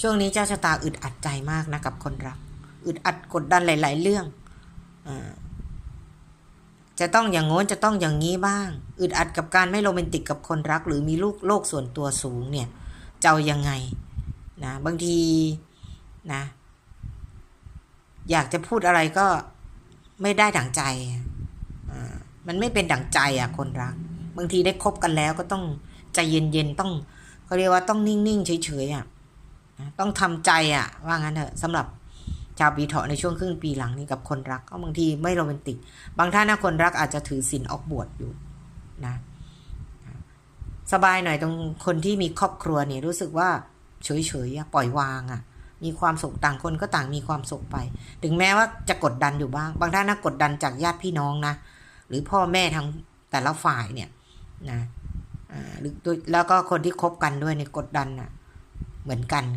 ช่วงนี้เจ้าชะตาอึดอัดใจมากนะกับคนรัก อึดอัดกดดันหลาย ๆ เรื่องอจะต้องอย่างโน้นจะต้องอย่างนี้บ้าง อึดอัดกับการไม่โรแมนติกกับคนรัก หรือมีลูกโลกส่วนตัวสูงเนี่ยจะายังไงนะบางทีนะ อยากจะพูดอะไรก็ไม่ได้ดั่งใจมันไม่เป็นดั่งใจอะคนรัก บางทีได้คบกันแล้วก็ต้องใจเย็นๆต้องเขาเรียกว่าต้องนิ่งๆเฉยๆอะ ต้องทำใจอะว่างั้นเถอะสำหรับชาวปีเถาะในช่วงครึ่งปีหลังนี้กับคนรักก็บางทีไม่โรแมนติก บางท่านนะคนรักอาจจะถือศีลออกบวชอยู่นะสบายหน่อยตรงคนที่มีครอบครัวเนี่ยรู้สึกว่าเฉยๆปล่อยวางอะมีความสุขต่างคนก็ต่างมีความสุขไป ถึงแม้ว่าจะกดดันอยู่บ้าง บางท่านนะกดดันจากญาติพี่น้องนะหรือพ่อแม่ทางแต่ละฝ่ายเนี่ยนะหรือแล้วก็คนที่คบกันด้วยเนี่ยกดดันอะเหมือนกัน